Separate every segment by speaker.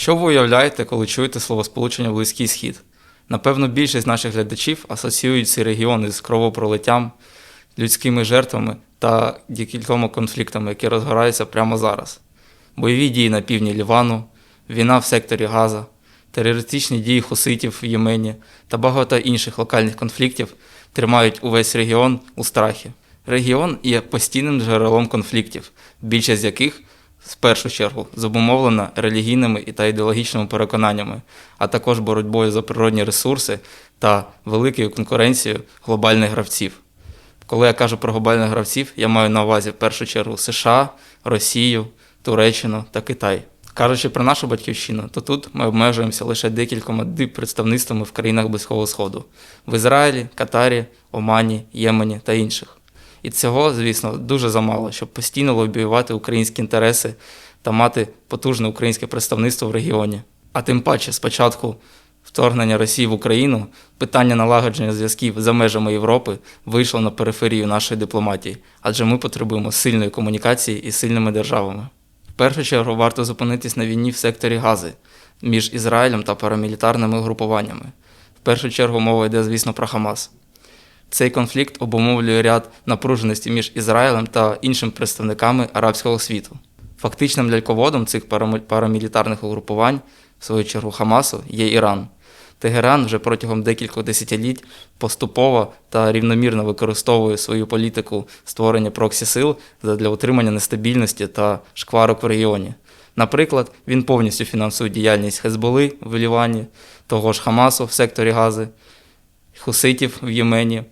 Speaker 1: Що ви уявляєте, коли чуєте словосполучення Близький Схід? Напевно, більшість наших глядачів асоціюють ці регіони з кровопролиттям, людськими жертвами та декількома конфліктами, які розгораються прямо зараз. Бойові дії на півдні Лівану, війна в секторі Газа, терористичні дії хуситів в Ємені та багато інших локальних конфліктів тримають увесь регіон у страхі. Регіон є постійним джерелом конфліктів, більшість з яких в першу чергу зумовлена релігійними та ідеологічними переконаннями, а також боротьбою за природні ресурси та великою конкуренцією глобальних гравців. Коли я кажу про глобальних гравців, я маю на увазі в першу чергу США, Росію, Туреччину та Китай. Кажучи про нашу батьківщину, то тут ми обмежуємося лише декількома диппредставництвами в країнах Близького Сходу в Ізраїлі, Катарі, Омані, Ємені та інших. І цього, звісно, дуже замало, щоб постійно лобіювати українські інтереси та мати потужне українське представництво в регіоні. А тим паче, спочатку вторгнення Росії в Україну, питання налагодження зв'язків за межами Європи вийшло на периферію нашої дипломатії, адже ми потребуємо сильної комунікації із сильними державами. В першу чергу варто зупинитись на війні в секторі Гази між Ізраїлем та парамілітарними групуваннями. В першу чергу мова йде, звісно, про Хамас. Цей конфлікт обумовлює ряд напруженості між Ізраїлем та іншими представниками арабського світу. Фактичним ляльководом цих парамілітарних угрупувань, в свою чергу Хамасу, є Іран. Тегеран вже протягом декількох десятиліть поступово та рівномірно використовує свою політику створення проксі-сил для утримання нестабільності та шкварок в регіоні. Наприклад, він повністю фінансує діяльність Хезболи в Лівані, того ж Хамасу в секторі Гази, хуситів в Ємені,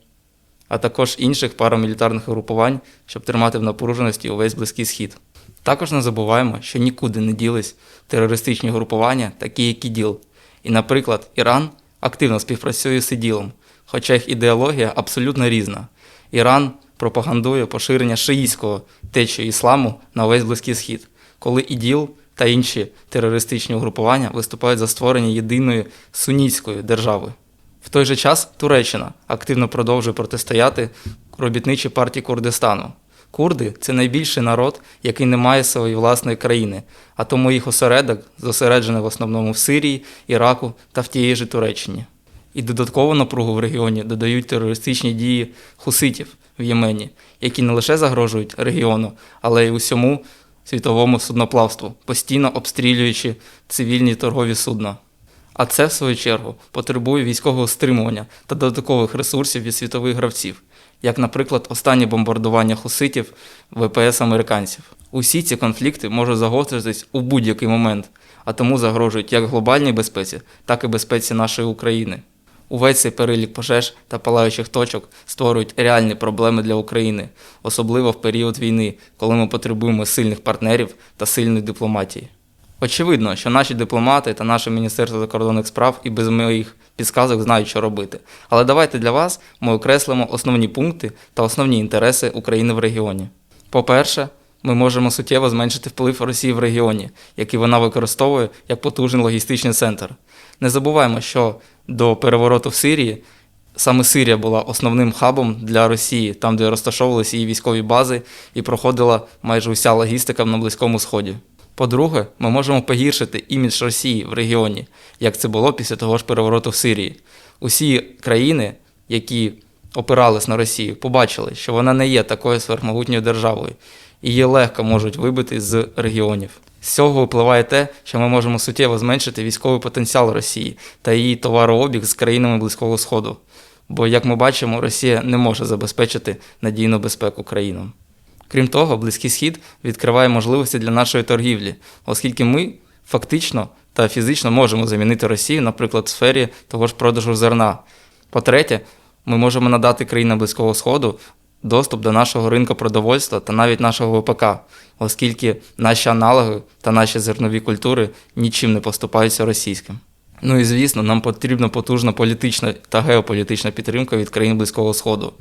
Speaker 1: а також інших парамілітарних угрупувань, щоб тримати в напруженості увесь Близький Схід. Також не забуваємо, що нікуди не ділись терористичні групування, такі як ІДІЛ. І, наприклад, Іран активно співпрацює з ІДІЛом, хоча їх ідеологія абсолютно різна. Іран пропагандує поширення шиїтського течію ісламу на весь Близький Схід, коли ІДІЛ та інші терористичні угрупування виступають за створення єдиної сунітської держави. В той же час Туреччина активно продовжує протистояти робітничій партії Курдистану. Курди це найбільший народ, який не має своєї власної країни, а тому їх осередок зосереджений в основному в Сирії, Іраку та в тієї ж Туреччині. І додаткову напругу в регіоні додають терористичні дії хуситів в Ємені, які не лише загрожують регіону, але й усьому світовому судноплавству, постійно обстрілюючи цивільні торгові судна. А це, в свою чергу, потребує військового стримування та додаткових ресурсів від світових гравців, як, наприклад, останнє бомбардування хуситів ВПС американців. Усі ці конфлікти можуть загостритись у будь-який момент, а тому загрожують як глобальній безпеці, так і безпеці нашої України. Увесь цей перелік пожеж та палаючих точок створюють реальні проблеми для України, особливо в період війни, коли ми потребуємо сильних партнерів та сильної дипломатії. Очевидно, що наші дипломати та наше Міністерство закордонних справ і без моїх підсказок знають, що робити. Але давайте для вас ми окреслимо основні пункти та основні інтереси України в регіоні. По-перше, ми можемо суттєво зменшити вплив Росії в регіоні, який вона використовує як потужний логістичний центр. Не забуваємо, що до перевороту в Сирії саме Сирія була основним хабом для Росії, там, де розташовувалися її військові бази і проходила майже уся логістика на Близькому Сході. По-друге, ми можемо погіршити імідж Росії в регіоні, як це було після того ж перевороту в Сирії. Усі країни, які опирались на Росію, побачили, що вона не є такою сверхмогутньою державою, і її легко можуть вибити з регіонів. З цього випливає те, що ми можемо суттєво зменшити військовий потенціал Росії та її товарообіг з країнами Близького Сходу. Бо, як ми бачимо, Росія не може забезпечити надійну безпеку країнам. Крім того, Близький Схід відкриває можливості для нашої торгівлі, оскільки ми фактично та фізично можемо замінити Росію, наприклад, в сфері того ж продажу зерна. По-третє, ми можемо надати країнам Близького Сходу доступ до нашого ринку продовольства та навіть нашого ВПК, оскільки наші аналоги та наші зернові культури нічим не поступаються російським. Ну і звісно, нам потрібна потужна політична та геополітична підтримка від країн Близького Сходу,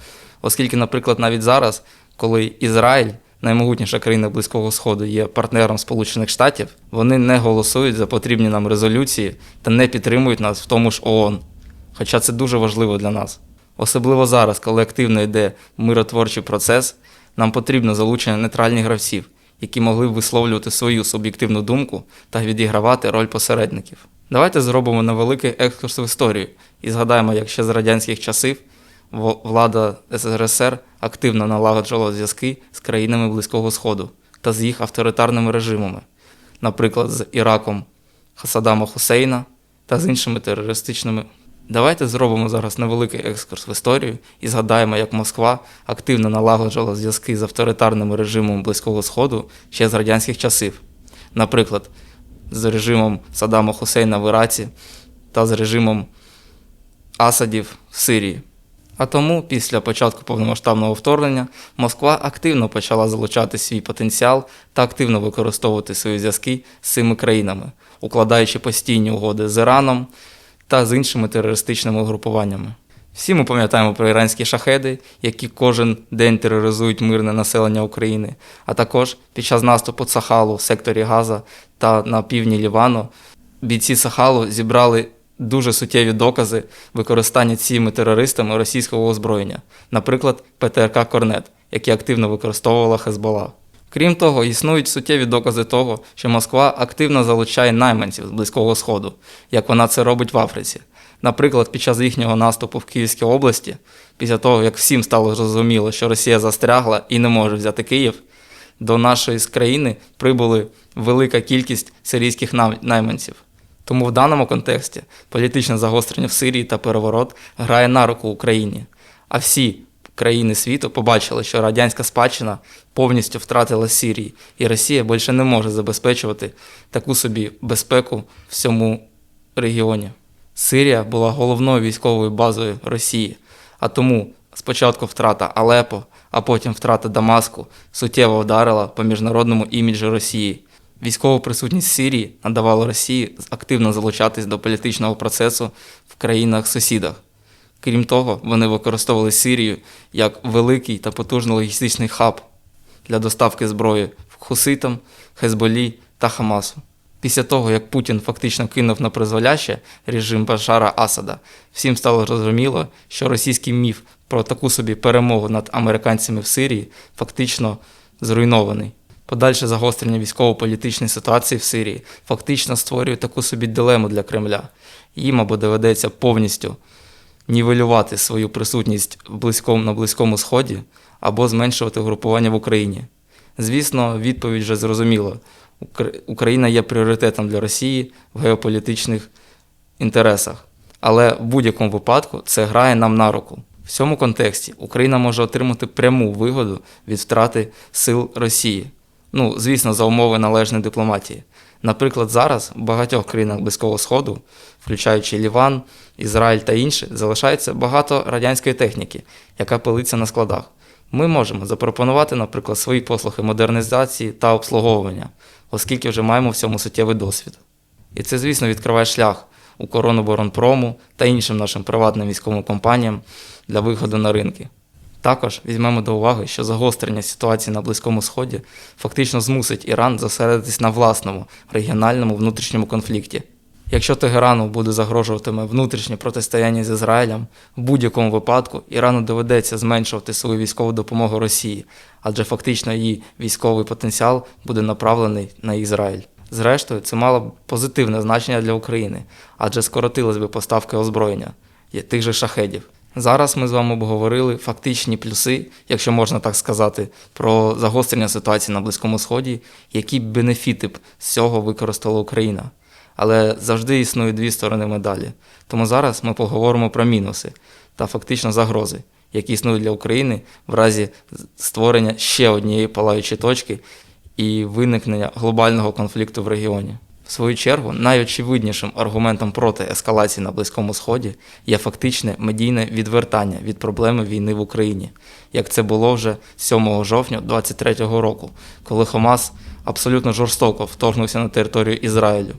Speaker 1: оскільки, наприклад, навіть зараз, коли Ізраїль, наймогутніша країна Близького Сходу, є партнером Сполучених Штатів, вони не голосують за потрібні нам резолюції та не підтримують нас в тому ж ООН. Хоча це дуже важливо для нас. Особливо зараз, коли активно йде миротворчий процес, нам потрібно залучення нейтральних гравців, які могли б висловлювати свою суб'єктивну думку та відігравати роль посередників. Давайте зробимо невеликий екскурс в історію і згадаємо, як ще з радянських часів влада СРСР активно налагоджувала зв'язки з країнами Близького Сходу та з їх авторитарними режимами, наприклад, з Іраком Саддама Хусейна та з іншими терористичними. Давайте зробимо зараз невеликий екскурс в історію і згадаємо, як Москва активно налагоджувала зв'язки з авторитарними режимами Близького Сходу ще з радянських часів, наприклад, з режимом Саддама Хусейна в Іраці та з режимом Асадів в Сирії. А тому, після початку повномасштабного вторгнення, Москва активно почала залучати свій потенціал та активно використовувати свої зв'язки з цими країнами, укладаючи постійні угоди з Іраном та з іншими терористичними групуваннями. Всі ми пам'ятаємо про іранські шахеди, які кожен день тероризують мирне населення України, а також під час наступу Цахалу в секторі Газа та на півдні Лівану бійці Сахалу зібрали дуже суттєві докази використання цими терористами російського озброєння, наприклад, ПТРК Корнет, який активно використовувала Хезбола. Крім того, існують суттєві докази того, що Москва активно залучає найманців з Близького Сходу, як вона це робить в Африці. Наприклад, під час їхнього наступу в Київській області, після того, як всім стало зрозуміло, що Росія застрягла і не може взяти Київ, до нашої країни прибули велика кількість сирійських найманців. Тому в даному контексті політичне загострення в Сирії та переворот грає на руку Україні. А всі країни світу побачили, що радянська спадщина повністю втратила Сирії, і Росія більше не може забезпечувати таку собі безпеку в цьому регіоні. Сирія була головною військовою базою Росії, а тому спочатку втрата Алепо, а потім втрата Дамаску суттєво вдарила по міжнародному іміджу Росії. Військова присутність Сирії надавала Росії активно залучатись до політичного процесу в країнах-сусідах. Крім того, вони використовували Сирію як великий та потужний логістичний хаб для доставки зброї хуситам, Хезболі та Хамасу. Після того, як Путін фактично кинув на призволяще режим Башара Асада, всім стало зрозуміло, що російський міф про таку собі перемогу над американцями в Сирії фактично зруйнований. Подальше загострення військово-політичної ситуації в Сирії фактично створює таку собі дилему для Кремля. Їм або доведеться повністю нівелювати свою присутність в близькому, на Близькому Сході або зменшувати групування в Україні. Звісно, відповідь вже зрозуміла. Україна є пріоритетом для Росії в геополітичних інтересах. Але в будь-якому випадку це грає нам на руку. В цьому контексті Україна може отримати пряму вигоду від втрати сил Росії. Ну, звісно, за умови належної дипломатії. Наприклад, зараз в багатьох країнах Близького Сходу, включаючи Ліван, Ізраїль та інші, залишається багато радянської техніки, яка пилиться на складах. Ми можемо запропонувати, наприклад, свої послуги модернізації та обслуговування, оскільки вже маємо в цьому суттєвий досвід. І це, звісно, відкриває шлях Укроборонпрому та іншим нашим приватним військовим компаніям для виходу на ринки. Також візьмемо до уваги, що загострення ситуації на Близькому Сході фактично змусить Іран зосередитись на власному регіональному внутрішньому конфлікті. Якщо Тегерану буде загрожуватиме внутрішнє протистояння з Ізраїлем, в будь-якому випадку Ірану доведеться зменшувати свою військову допомогу Росії, адже фактично її військовий потенціал буде направлений на Ізраїль. Зрештою, це мало б позитивне значення для України, адже скоротились би поставки озброєння тих же шахедів. Зараз ми з вами обговорили фактичні плюси, якщо можна так сказати, про загострення ситуації на Близькому Сході, які бенефіти б з цього використала Україна. Але завжди існують дві сторони медалі. Тому зараз ми поговоримо про мінуси та фактично загрози, які існують для України в разі створення ще однієї палаючої точки і виникнення глобального конфлікту в регіоні. В свою чергу, найочевиднішим аргументом проти ескалації на Близькому Сході є фактичне медійне відвертання від проблеми війни в Україні, як це було вже 7 жовтня 2023 року, коли Хамас абсолютно жорстоко вторгнувся на територію Ізраїлю.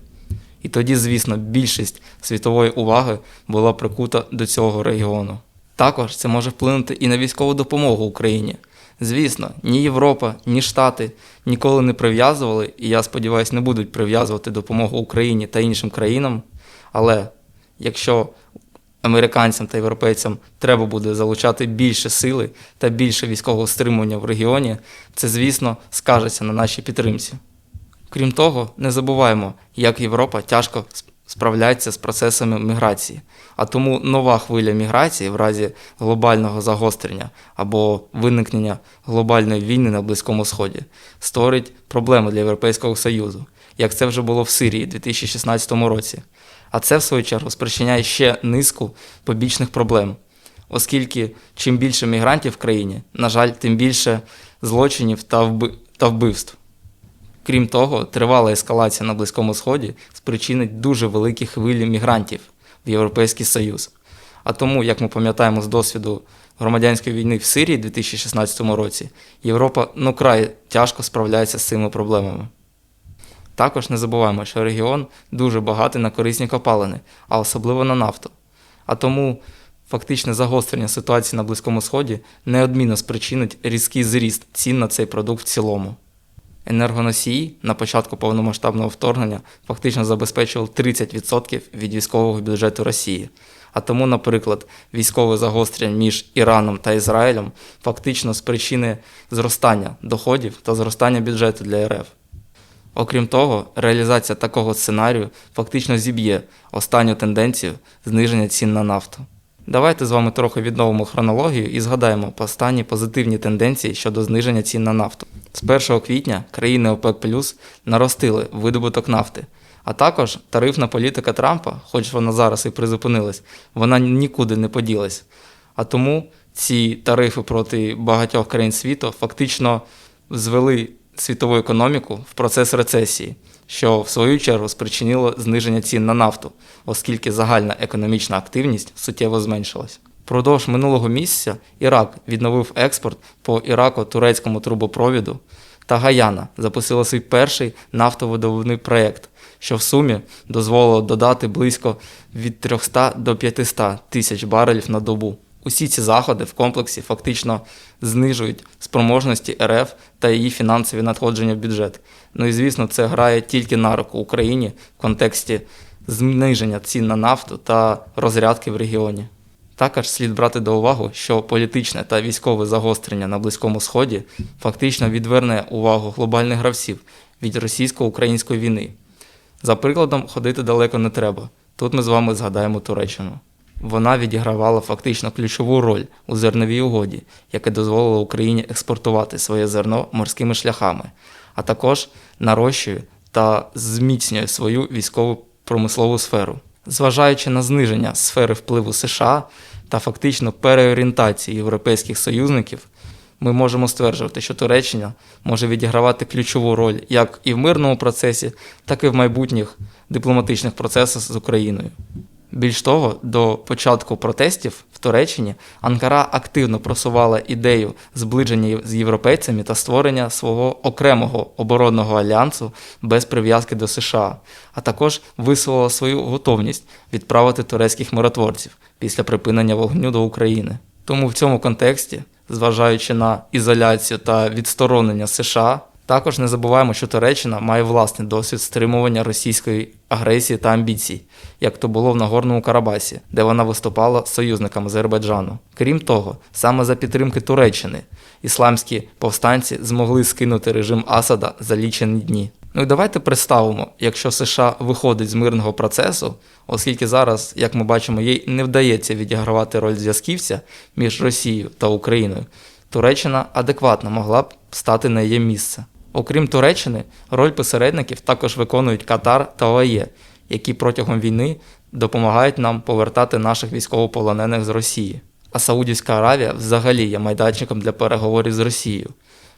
Speaker 1: І тоді, звісно, більшість світової уваги була прикута до цього регіону. Також це може вплинути і на військову допомогу Україні. Звісно, ні Європа, ні Штати ніколи не прив'язували, і я сподіваюся, не будуть прив'язувати допомогу Україні та іншим країнам. Але якщо американцям та європейцям треба буде залучати більше сили та більше військового стримування в регіоні, це, звісно, скажеться на нашій підтримці. Крім того, не забуваємо, як Європа тяжко сп- справляється з процесами міграції, а тому нова хвиля міграції в разі глобального загострення або виникнення глобальної війни на Близькому Сході створить проблеми для Європейського Союзу, як це вже було в Сирії у 2016 році. А це, в свою чергу, спричиняє ще низку побічних проблем, оскільки чим більше мігрантів в країні, на жаль, тим більше злочинів та вбивств. Крім того, тривала ескалація на Близькому Сході спричинить дуже великі хвилі мігрантів в Європейський Союз. А тому, як ми пам'ятаємо з досвіду громадянської війни в Сирії у 2016 році, Європа ну край тяжко справляється з цими проблемами. Також не забуваємо, що регіон дуже багатий на корисні копалини, а особливо на нафту. А тому фактичне загострення ситуації на Близькому Сході неодмінно спричинить різкий зріст цін на цей продукт в цілому. Енергоносії на початку повномасштабного вторгнення фактично забезпечували 30% від військового бюджету Росії. А тому, наприклад, військове загострення між Іраном та Ізраїлем фактично спричинить зростання доходів та зростання бюджету для РФ. Окрім того, реалізація такого сценарію фактично зіб'є останню тенденцію зниження цін на нафту. Давайте з вами трохи відновимо хронологію і згадаємо останні позитивні тенденції щодо зниження цін на нафту. З 1 квітня країни ОПЕК Плюс наростили видобуток нафти, а також тарифна політика Трампа, хоч вона зараз і призупинилась, вона нікуди не поділась. А тому ці тарифи проти багатьох країн світу фактично звели світову економіку в процес рецесії, що в свою чергу спричинило зниження цін на нафту, оскільки загальна економічна активність суттєво зменшилась. Продовж минулого місяця Ірак відновив експорт по ірако-турецькому трубопровіду, та Гаяна запустила свій перший нафтовидобувний проєкт, що в сумі дозволило додати близько від 300 до 500 тисяч барелів на добу. Усі ці заходи в комплексі фактично знижують спроможності РФ та її фінансові надходження в бюджет. Ну і звісно, це грає тільки на руку Україні в контексті зниження цін на нафту та розрядки в регіоні. Також слід брати до уваги, що політичне та військове загострення на Близькому Сході фактично відверне увагу глобальних гравців від російсько-української війни. За прикладом, ходити далеко не треба. Тут ми з вами згадаємо Туреччину. Вона відігравала фактично ключову роль у зерновій угоді, яке дозволило Україні експортувати своє зерно морськими шляхами, а також нарощує та зміцнює свою військову промислову сферу. Зважаючи на зниження сфери впливу США та фактично переорієнтації європейських союзників, ми можемо стверджувати, що Туреччина може відігравати ключову роль як і в мирному процесі, так і в майбутніх дипломатичних процесах з Україною. Більш того, до початку протестів в Туреччині Анкара активно просувала ідею зближення з європейцями та створення свого окремого оборонного альянсу без прив'язки до США, а також висловила свою готовність відправити турецьких миротворців після припинення вогню до України. Тому в цьому контексті, зважаючи на ізоляцію та відсторонення США, також не забуваємо, що Туреччина має власний досвід стримування російської агресії та амбіцій, як то було в Нагорному Карабасі, де вона виступала союзником Азербайджану. Крім того, саме за підтримки Туреччини ісламські повстанці змогли скинути режим Асада за лічені дні. Ну і давайте представимо, якщо США виходить з мирного процесу, оскільки зараз, як ми бачимо, їй не вдається відігравати роль зв'язківця між Росією та Україною, Туреччина адекватно могла б стати на її місце. Окрім Туреччини, роль посередників також виконують Катар та ОАЄ, які протягом війни допомагають нам повертати наших військовополонених з Росії. А Саудівська Аравія взагалі є майданчиком для переговорів з Росією.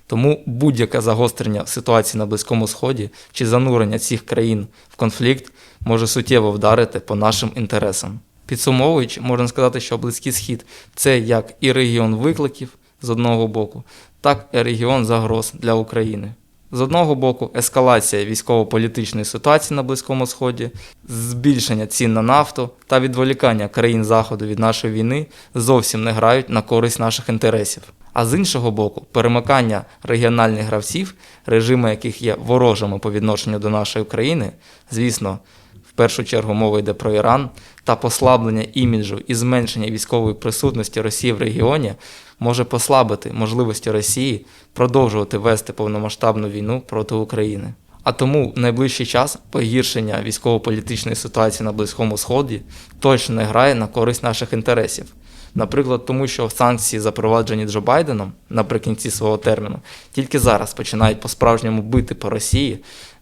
Speaker 1: Тому будь-яке загострення ситуації на Близькому Сході чи занурення цих країн в конфлікт може суттєво вдарити по нашим інтересам. Підсумовуючи, можна сказати, що Близький Схід це як і регіон викликів з одного боку, так і регіон загроз для України. З одного боку, ескалація військово-політичної ситуації на Близькому Сході, збільшення цін на нафту та відволікання країн Заходу від нашої війни зовсім не грають на користь наших інтересів. А з іншого боку, перемикання регіональних гравців, режими яких є ворожими по відношенню до нашої країни, звісно, в першу чергу мова йде про Іран, та послаблення іміджу і зменшення військової присутності Росії в регіоні може послабити можливості Росії продовжувати вести повномасштабну війну проти України. А тому в найближчий час погіршення військово-політичної ситуації на Близькому Сході точно не грає на користь наших інтересів. Наприклад, тому що санкції, запроваджені Джо Байденом наприкінці свого терміну, тільки зараз починають по-справжньому бити по Росії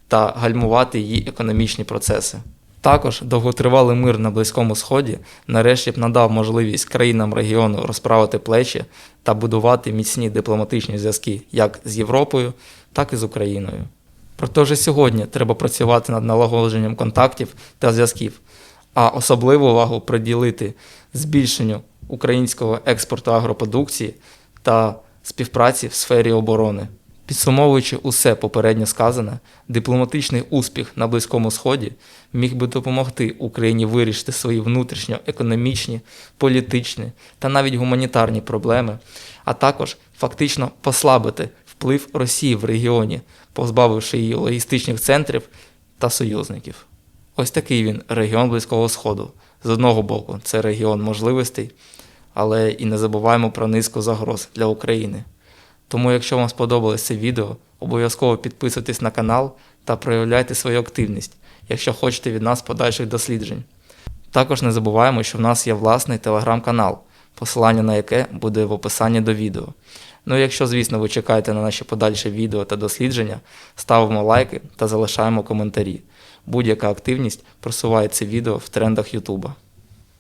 Speaker 1: та гальмувати її економічні процеси. Також довготривалий мир на Близькому Сході нарешті б надав можливість країнам регіону розправити плечі та будувати міцні дипломатичні зв'язки як з Європою, так і з Україною. Проте вже сьогодні треба працювати над налагодженням контактів та зв'язків, а особливу увагу приділити збільшенню українського експорту агропродукції та співпраці в сфері оборони. Підсумовуючи усе попередньо сказане, дипломатичний успіх на Близькому Сході міг би допомогти Україні вирішити свої внутрішньоекономічні, політичні та навіть гуманітарні проблеми, а також фактично послабити вплив Росії в регіоні, позбавивши її логістичних центрів та союзників. Ось такий він регіон Близького Сходу. З одного боку, це регіон можливостей, але і не забуваємо про низку загроз для України. Тому, якщо вам сподобалось це відео, обов'язково підписуйтесь на канал та проявляйте свою активність, якщо хочете від нас подальших досліджень. Також не забуваємо, що в нас є власний телеграм-канал, посилання на яке буде в описанні до відео. Ну і якщо, звісно, ви чекаєте на наші подальші відео та дослідження, ставимо лайки та залишаємо коментарі. Будь-яка активність просуває це відео в трендах Ютуба.